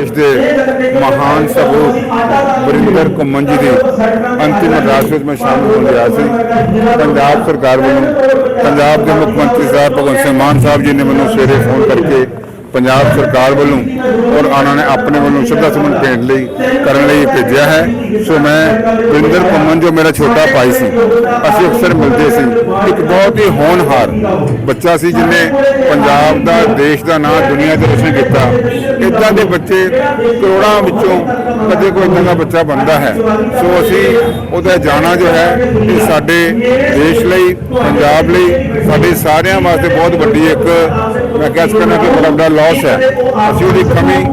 ਦੇਸ਼ ਦੇ ਮਹਾਨ ਸਪੂਤ ਵਰਿੰਦਰ ਘੁੰਮਣ ਜੀ ਦੀ ਅੰਤਿਮ ਅਰਦਾਸ ਵਿੱਚ ਮੈਂ ਸ਼ਾਮਲ ਹੋਣ ਗਿਆ ਸੀ। ਪੰਜਾਬ ਸਰਕਾਰ ਵੱਲੋਂ, ਪੰਜਾਬ ਦੇ ਮੁੱਖ ਮੰਤਰੀ ਸਾਹਿਬ ਭਗਵੰਤ ਸਿੰਘ ਮਾਨ ਸਾਹਿਬ ਜੀ ਨੇ ਮੈਨੂੰ ਸਵੇਰੇ ਫੋਨ ਕਰਕੇ ਪੰਜਾਬ ਸਰਕਾਰ ਵੱਲੋਂ ਔਰ ਉਹਨਾਂ ਨੇ ਆਪਣੇ ਵੱਲੋਂ ਸ਼ਰਧਾ ਸੁਮਨ ਭੇਟ ਲਈ, ਕਰਨ ਲਈ ਭੇਜਿਆ ਹੈ। ਸੋ ਮੈਂ ਵਰਿੰਦਰ ਘੁੰਮਣ ਜੋ ਮੇਰਾ ਛੋਟਾ ਭਾਈ ਸੀ, ਅਸੀਂ ਅਕਸਰ ਮਿਲਦੇ ਸੀ। ਇੱਕ ਬਹੁਤ ਹੀ ਹੋਣਹਾਰ ਬੱਚਾ ਸੀ ਜਿਹਨੇ ਪੰਜਾਬ ਦਾ, ਦੇਸ਼ ਦਾ ਨਾਂ ਦੁਨੀਆ ਤੇ ਰੋਸ਼ਨ ਕੀਤਾ। ਇਦਾਂ ਦੇ ਬੱਚੇ ਕਰੋੜਾਂ ਵਿੱਚੋਂ ਕਦੇ ਕੋਈ ਇਦਾਂ ਦਾ ਬੱਚਾ ਬਣਦਾ ਹੈ। ਸੋ ਅਸੀਂ ਉਹਦਾ ਜਾਣਾ ਜੋ ਹੈ ਇਹ ਸਾਡੇ ਦੇਸ਼ ਲਈ, ਪੰਜਾਬ ਲਈ, ਸਾਡੇ ਸਾਰਿਆਂ ਵਾਸਤੇ ਬਹੁਤ ਵੱਡੀ ਇੱਕ ਮੈਂ ਕਹਿ ਸਕਦਾ ਕਿ ਬੜਾ ਵੱਡਾ ਲਾਸ ਹੈ। ਅਸੀਂ ਉਹਦੀ ਕਮੀ,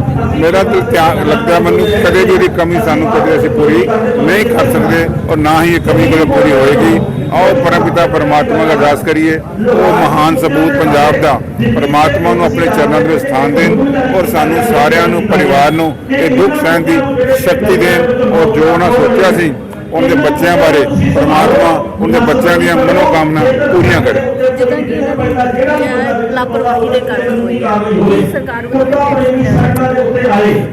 ਮੇਰਾ ਤਾਂ ਧਿਆਨ ਲੱਗਦਾ ਮੈਨੂੰ ਕਦੇ ਵੀ ਉਹਦੀ ਕਮੀ ਸਾਨੂੰ ਕਦੇ ਅਸੀਂ ਪੂਰੀ ਨਹੀਂ ਕਰ ਸਕਦੇ ਔਰ ਨਾ ਹੀ ਇਹ ਕਮੀ ਕਦੇ ਪੂਰੀ ਹੋਏਗੀ। ਆਓ ਪਰਮਪਿਤਾ ਪਰਮਾਤਮਾ ਦਾ ਅਰਦਾਸ ਕਰੀਏ। ਉਹ ਮਹਾਨ ਸਬੂਤ ਪੰਜਾਬ ਦਾ ਪਰਮਾਤਮਾ ਨੂੰ ਆਪਣੇ ਚਰਨਾਂ ਦੇ ਸਥਾਨ ਦੇਣ ਔਰ ਸਾਨੂੰ ਸਾਰਿਆਂ ਨੂੰ, ਪਰਿਵਾਰ ਨੂੰ ਇਹ ਦੁੱਖ ਸਹਿਣ ਦੀ ਸ਼ਕਤੀ ਦੇਣ। ਔਰ ਜੋ ਉਹਨਾਂ ਸੋਚਿਆ ਸੀ ਉਹਨਾਂ ਦੇ ਬੱਚਿਆਂ ਬਾਰੇ ਪਰਮਾਤਮਾ ਉਹਨਾਂ ਦੇ ਬੱਚਿਆਂ ਦੀਆਂ ਮਨੋਕਾਮਨਾ ਪੂਰੀਆਂ ਕਰੇ। ਜਿੱਦਾਂ ਕਿ ਇਹਨਾਂ ਦੀ ਅਹ, ਲਾਪਰਵਾਹੀ ਦੇ ਕਾਰਨ ਹੋਈ ਹੈ ਇਹ ਸਰਕਾਰ ਵੱਲੋਂ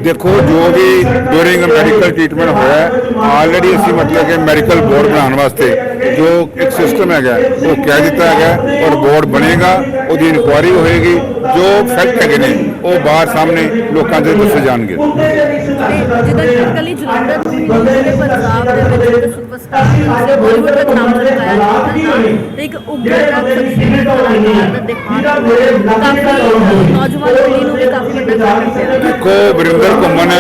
ਦੇਖੋ ਜੋ ਵੀ ਡੂਰਿੰਗ ਮੈਡੀਕਲ ਟ੍ਰੀਟਮੈਂਟ ਹੋਇਆ ਹੈ ਆਲਰੇਡੀ ਅਸੀਂ ਮਤਲਬ ਕਿ ਮੈਡੀਕਲ ਬੋਰਡ ਬਣਾਉਣ ਵਾਸਤੇ ਜੋ ਇੱਕ ਸਿਸਟਮ ਹੈਗਾ ਉਹ ਕਹਿ ਦਿੱਤਾ ਹੈਗਾ ਔਰ ਬੋਰਡ ਬਣੇਗਾ ਉਹਦੀ ਇਨਕੁਆਇਰੀ ਹੋਏਗੀ ਜੋ ਫੈਕਟ ਹੈਗੇ ਨੇ ਉਹ ਬਾਹਰ ਸਾਹਮਣੇ ਲੋਕਾਂ ਦੇ ਦੱਸੇ ਜਾਣਗੇ। ਜਿੱਦਾਂ ਕਿ ਕੱਲੀ ਜਲੰਧਰ ਜਿਹੜੇ ਪੰਜਾਬ ਦੇ ਵਿੱਚ ਸੁਪਰਸਟਾਰ ਜਿਹੜੇ ਬਾਲੀਵੁੱਡ ਦਾ ਨਾਮ ਚਮਕਾਇਆ ਤੇ ਇੱਕ ਉੱਭਰ ਦਾ ਸ਼ਖਸੀਅਤ ਦਾ ਦਿਖਾਣ ਕਾਫੀ ਨੌਜਵਾਨ ਪੀੜ੍ਹੀ ਨੂੰ ਵੀ ਕਾਫੀ ਵੱਡਾ ਦੇਖੋ ਵਰਿੰਦਰ ਘੁੰਮਣ,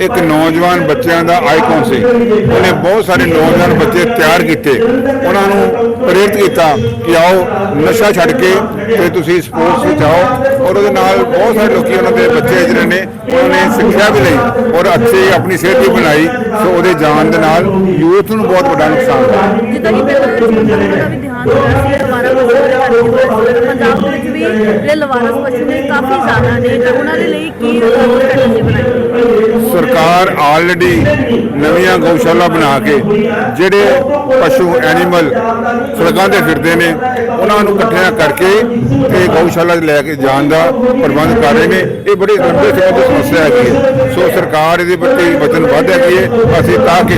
ਇੱਕ ਨੌਜਵਾਨ ਬੱਚਿਆਂ ਦਾ ਆਈਕਨ ਸੀ। ਉਹਨੇ ਬਹੁਤ ਸਾਰੇ ਨੌਜਵਾਨ ਬੱਚੇ ਤਿਆਰ ਕੀਤੇ। ਉਹਨਾਂ ਨੂੰ ਪ੍ਰੇਰਿਤ ਕੀਤਾ ਕਿ ਆਓ, ਨਸ਼ਾ ਛੱਡ ਕੇ ਤੇ ਤੁਸੀਂ ਸਪੋਰਟਸ ਵਿੱਚ ਆਓ। ਔਰ ਉਹਦੇ ਨਾਲ ਬਹੁਤ ਸਾਰੇ ਲੋਕੀ ਉਹਨਾਂ ਦੇ ਬੱਚੇ ਜਿਹੜੇ ਨੇ, ਉਹਨੇ ਸਿੱਖਿਆ ਵੀ ਲਈ ਔਰ ਅੱਛੇ ਆਪਣੀ ਸਿਹਤ ਵੀ ਬਣਾਈ। ਸੋ ਉਹਦੇ ਜਾਣ ਦੇ ਨਾਲ ਯੂਥ ਨੂੰ ਬਹੁਤ ਵੱਡਾ ਨੁਕਸਾਨ ਹੋਇਆ। ਜਿੱਦਾਂ ਕਿ ਪਹਿਲਾਂ ਵੀ ਧਿਆਨ ਹੋਇਆ ਸੀ ਲਵਾਰਾ ਪੰਜਾਬ ਦੇ ਵੀ ਜਿਹੜੇ ਲਵਾਰਸ ਪਸ਼ੂ ਨੇ ਕਾਫੀ ਜ਼ਿਆਦਾ ਨੇ ਤੇ ਉਹਨਾਂ ਦੇ ਲਈ ਕੀ ਸਟ੍ਰੈਟਜੀ ਬਣਾਈ ਸਰਕਾਰ ਆਲਰੇਡੀ ਨਵੀਆਂ ਗਊਸ਼ਾਲਾ ਬਣਾ ਕੇ ਜਿਹੜੇ ਪਸ਼ੂ ਐਨੀਮਲ ਸੜਕਾਂ ਤੇ ਫਿਰਦੇ ਨੇ, ਉਹਨਾਂ ਨੂੰ ਇਕੱਠਿਆਂ ਕਰਕੇ ਤੇ ਗਊਸ਼ਾਲਾ ਲੈ ਕੇ ਜਾਣ ਦਾ ਪ੍ਰਬੰਧ ਕਰ ਰਹੇ ਨੇ। ਇਹ ਬੜੀ ਲੰਬੇ ਸਮੇਂ ਦੀ ਸਮੱਸਿਆ ਹੈਗੀ ਹੈ। ਸੋ ਸਰਕਾਰ ਇਹਦੇ ਪ੍ਰਤੀ ਵਚਨਬੱਧ ਹੈਗੀ ਹੈ। ਅਸੀਂ ਤਾਂ ਕਿ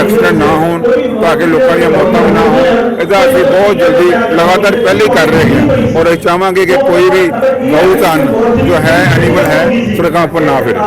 ਐਕਸੀਡੈਂਟ ਨਾ ਹੋਣ, ਤਾਂ ਕਿ ਲੋਕਾਂ ਦੀਆਂ ਮੌਤਾਂ ਵੀ ਨਾ ਹੋਣ। ਇਹਦਾ ਅਸੀਂ ਬਹੁਤ ਜਲਦੀ ਲਗਾਤਾਰ ਪਹਿਲੇ ਕਰ ਰਹੇ ਹਾਂ ਔਰ ਅਸੀਂ ਚਾਹਾਂਗੇ ਕਿ ਕੋਈ ਵੀ ਗਊ ਧਨ ਜੋ ਹੈ ਐਨੀਮਲ ਹੈ ਸੜਕਾਂ ਉੱਪਰ ਨਾ ਫਿਰੇ।